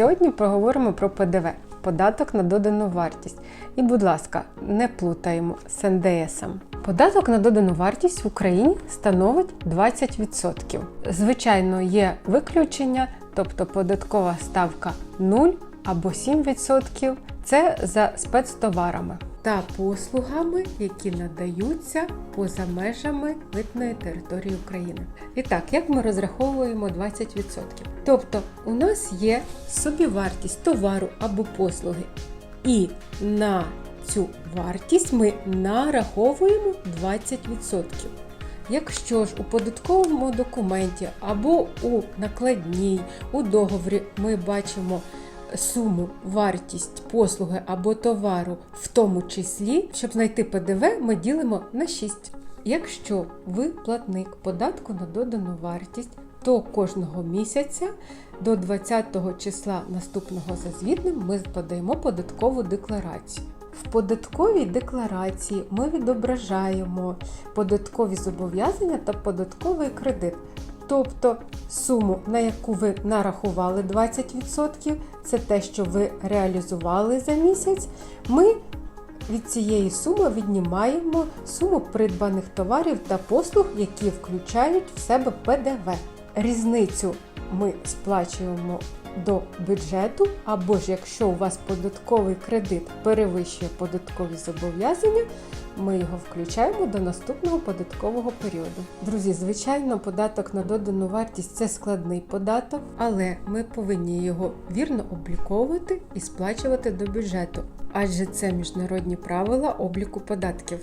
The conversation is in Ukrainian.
Сьогодні поговоримо про ПДВ податок на додану вартість. І, будь ласка, не плутаємо з НДС. Податок на додану вартість в Україні становить 20%. Звичайно, є виключення, тобто податкова ставка 0 або 7% це за спецтоварами та послугами, які надаються поза межами митної території України. І так, як ми розраховуємо 20%? Тобто, у нас є собівартість товару або послуги, і на цю вартість ми нараховуємо 20%. Якщо ж у податковому документі або у накладній, у договорі ми бачимо суму, вартість послуги або товару, в тому числі, щоб знайти ПДВ, ми ділимо на 6. Якщо ви платник податку на додану вартість, то кожного місяця до 20 числа наступного за звітним ми подаємо податкову декларацію. В податковій декларації ми відображаємо податкові зобов'язання та податковий кредит. Тобто суму, на яку ви нарахували 20%, це те, що ви реалізували за місяць. Ми від цієї суми віднімаємо суму придбаних товарів та послуг, які включають в себе ПДВ. Різницю ми сплачуємо до бюджету, або ж якщо у вас податковий кредит перевищує податкові зобов'язання, ми його включаємо до наступного податкового періоду. Друзі, звичайно, податок на додану вартість це складний податок, але ми повинні його вірно обліковувати і сплачувати до бюджету, адже це міжнародні правила обліку податків.